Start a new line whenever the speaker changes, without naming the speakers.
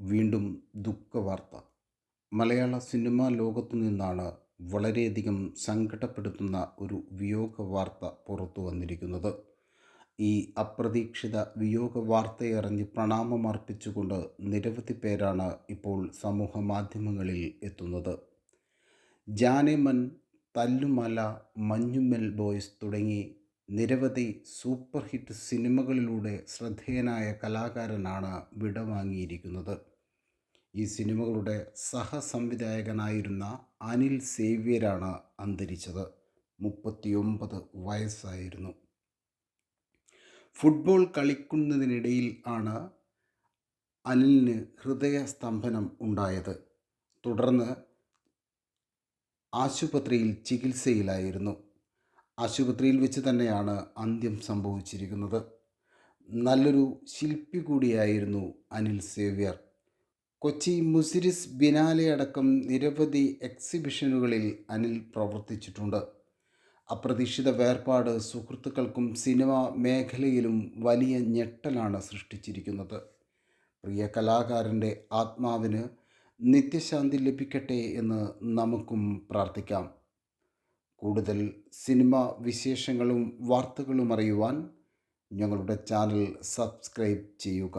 വീണ്ടും ദുഃഖവാർത്ത. മലയാള സിനിമാ ലോകത്തു നിന്നാണ് വളരെയധികം സങ്കടപ്പെടുത്തുന്ന ഒരു വിയോഗ വാർത്ത പുറത്തു വന്നിരിക്കുന്നത്. ഈ അപ്രതീക്ഷിത വിയോഗ വാർത്തയറിഞ്ഞ് പ്രണാമമർപ്പിച്ചുകൊണ്ട് നിരവധി പേരാണ് ഇപ്പോൾ സമൂഹ മാധ്യമങ്ങളിൽ എത്തുന്നത്. ജാനേമൻ തല്ലുമല മഞ്ഞുമെൽ ബോയ്സ് തുടങ്ങി നിരവധി സൂപ്പർ ഹിറ്റ് സിനിമകളിലൂടെ ശ്രദ്ധേയനായ കലാകാരനാണ് വിടവാങ്ങിയിരിക്കുന്നത്. ഈ സിനിമകളുടെ സഹസംവിധായകനായിരുന്ന അനിൽ സേവ്യരാണ് അന്തരിച്ചത്. മുപ്പത്തിയൊമ്പത് വയസ്സായിരുന്നു. ഫുട്ബോൾ കളിക്കുന്നതിനിടയിൽ ആണ് അനിലിന് ഹൃദയസ്തംഭനം ഉണ്ടായത്. തുടർന്ന് ആശുപത്രിയിൽ ചികിത്സയിലായിരുന്നു. ആശുപത്രിയിൽ വെച്ച് തന്നെയാണ് അന്ത്യം സംഭവിച്ചിരിക്കുന്നത്. നല്ലൊരു ശില്പി കൂടിയായിരുന്നു അനിൽ സേവ്യർ. കൊച്ചി മുസിരിസ് ബിനാലെ അടക്കം നിരവധി എക്സിബിഷനുകളിൽ അനിൽ പ്രവർത്തിച്ചിട്ടുണ്ട്. അപ്രതീക്ഷിത വേർപാട് സുഹൃത്തുക്കൾക്കും സിനിമ മേഖലയിലും വലിയ ഞെട്ടലാണ് സൃഷ്ടിച്ചിരിക്കുന്നത്. പ്രിയ കലാകാരന്റെ ആത്മാവിന് നിത്യശാന്തി ലഭിക്കട്ടെ എന്ന് നമുക്കും പ്രാർത്ഥിക്കാം. കൂടുതൽ സിനിമ വിശേഷങ്ങളും വാർത്തകളും അറിയുവാൻ ഞങ്ങളുടെ ചാനൽ സബ്സ്ക്രൈബ് ചെയ്യുക.